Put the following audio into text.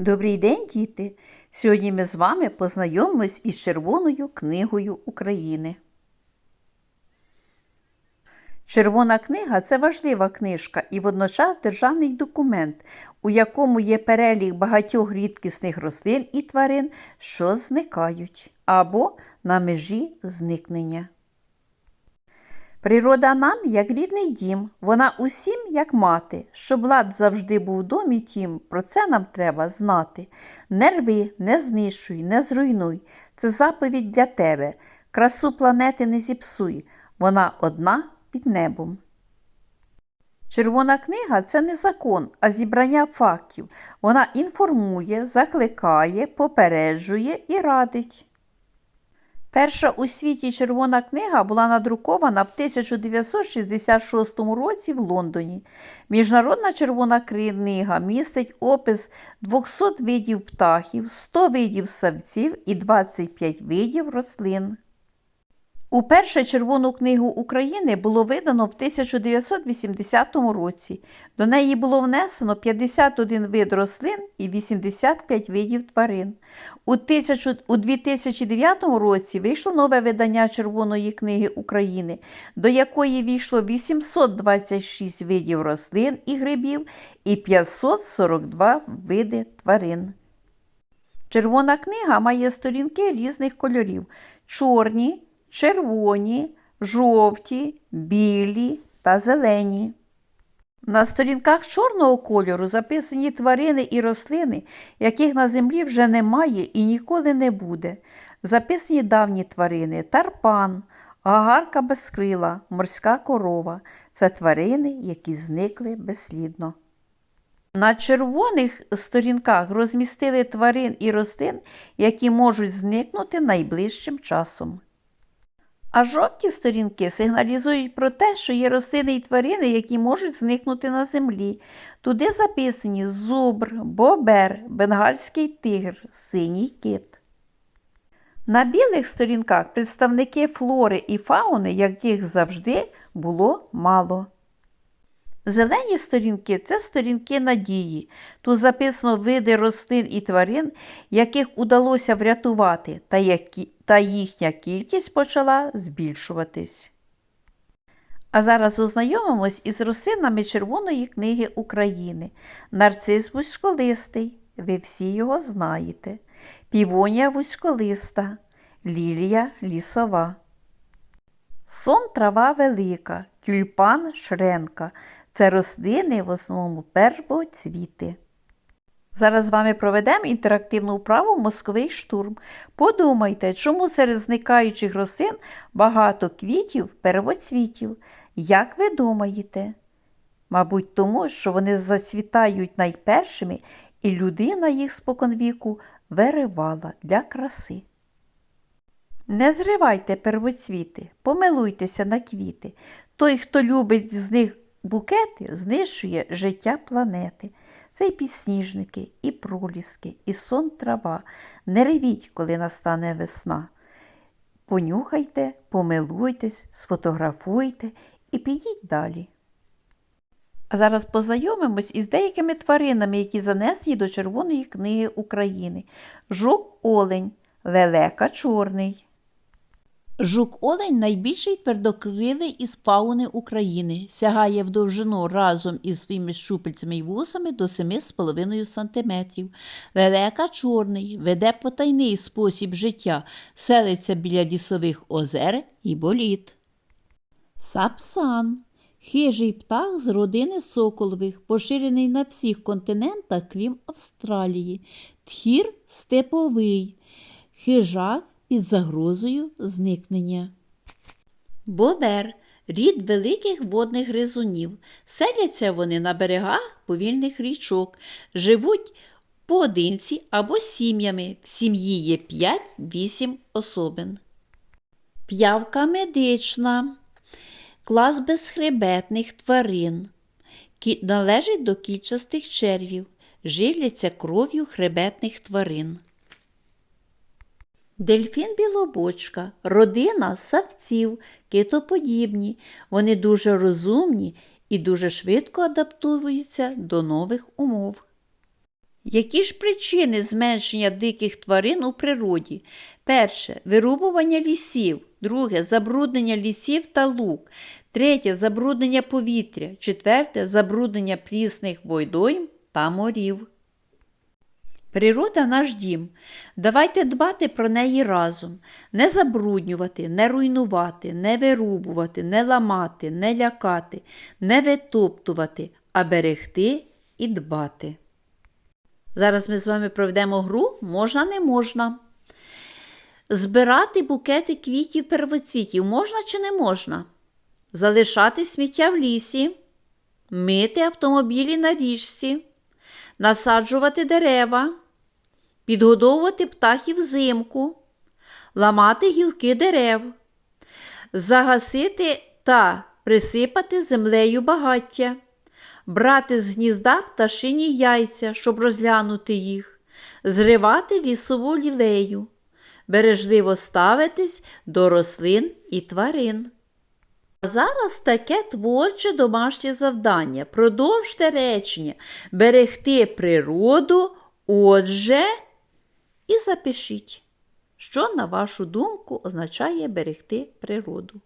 Добрий день, діти! Сьогодні ми з вами познайомимось із Червоною книгою України. Червона книга це важлива книжка і водночас державний документ, у якому є перелік багатьох рідкісних рослин і тварин, що зникають або на межі зникнення. Природа нам, як рідний дім, вона усім, як мати. Щоб лад завжди був в домі тім, про це нам треба знати. Не рви, не знищуй, не зруйнуй. Це заповідь для тебе. Красу планети не зіпсуй, вона одна під небом. Червона книга це не закон, а зібрання фактів. Вона інформує, закликає, попереджує і радить. Перша у світі червона книга була надрукована в 1966 році в Лондоні. Міжнародна червона книга містить опис 200 видів птахів, 100 видів савців і 25 видів рослин. Уперше Червону книгу України було видано в 1980 році. До неї було внесено 51 вид рослин і 85 видів тварин. У, 2009 році вийшло нове видання Червоної книги України, до якої війшло 826 видів рослин і грибів і 542 види тварин. Червона книга має сторінки різних кольорів: чорні, червоні, жовті, білі та зелені. На сторінках чорного кольору записані тварини і рослини, яких на землі вже немає і ніколи не буде. Записані давні тварини тарпан, гагарка безкрила, морська корова це тварини, які зникли безслідно. На червоних сторінках розмістили тварин і рослин, які можуть зникнути найближчим часом. А жовті сторінки сигналізують про те, що є рослини і тварини, які можуть зникнути на землі. Туди записані зубр, бобер, бенгальський тигр, синій кит. На білих сторінках представники флори і фауни, яких завжди було мало. Зелені сторінки це сторінки надії. Тут записано види рослин і тварин, яких удалося врятувати, та, які, та їхня кількість почала збільшуватись. А зараз ознайомимось із рослинами Червоної книги України. Нарцис вузьколистий, ви всі його знаєте. Півонія вузьколиста, лілія лісова. Сон трава велика, тюльпан шренка. Це рослини в основному первоцвіти. Зараз з вами проведемо інтерактивну вправу Мозковий штурм. Подумайте, чому серед зникаючих рослин багато квітів первоцвітів. Як ви думаєте? Мабуть, тому, що вони зацвітають найпершими, і людина їх споконвіку виривала для краси. Не зривайте первоцвіти, помилуйтеся на квіти. Той, хто любить з них букети, знищує життя планети. Це і підсніжники, і проліски, і сон трава. Не ревіть, коли настане весна. Понюхайте, помилуйтесь, сфотографуйте і підіть далі. А зараз познайомимось із деякими тваринами, які занесені до Червоної книги України. Жук олень, лелека чорний. Жук-олень найбільший твердокрилий із фауни України. Сягає в довжину разом із своїми щупальцями й вусами до 7,5 см. Лелека чорний, веде потайний спосіб життя, селиться біля лісових озер і боліт. Сапсан хижий птах з родини соколових, поширений на всіх континентах, крім Австралії. Тхір степовий, хижак під загрозою зникнення. Бобер рід великих водних гризунів. Селяться вони на берегах повільних річок, живуть поодинці або сім'ями. В сім'ї є 5-8 особин. П'явка медична. Клас безхребетних тварин. Належить до кільчастих червів, живляться кров'ю хребетних тварин. Дельфін білобочка, родина савців, китоподібні. Вони дуже розумні і дуже швидко адаптуються до нових умов. Які ж причини зменшення диких тварин у природі? Перше вирубування лісів, друге забруднення лісів та лук, третє забруднення повітря, четверте забруднення прісних водойм та морів. Природа наш дім. Давайте дбати про неї разом, не забруднювати, не руйнувати, не вирубувати, не ламати, не лякати, не витоптувати, а берегти і дбати. Зараз ми з вами проведемо гру можна, не можна. Збирати букети квітів первоцвітів можна чи не можна? Залишати сміття в лісі, мити автомобілі на річці, насаджувати дерева, підгодовувати птахів взимку, ламати гілки дерев, загасити та присипати землею багаття, брати з гнізда пташині яйця, щоб розглянути їх, зривати лісову лілею, бережливо ставитись до рослин і тварин. А Зараз таке творче домашнє завдання. Продовжте речення, берегти природу, отже, і запишіть, що, на вашу думку, означає берегти природу.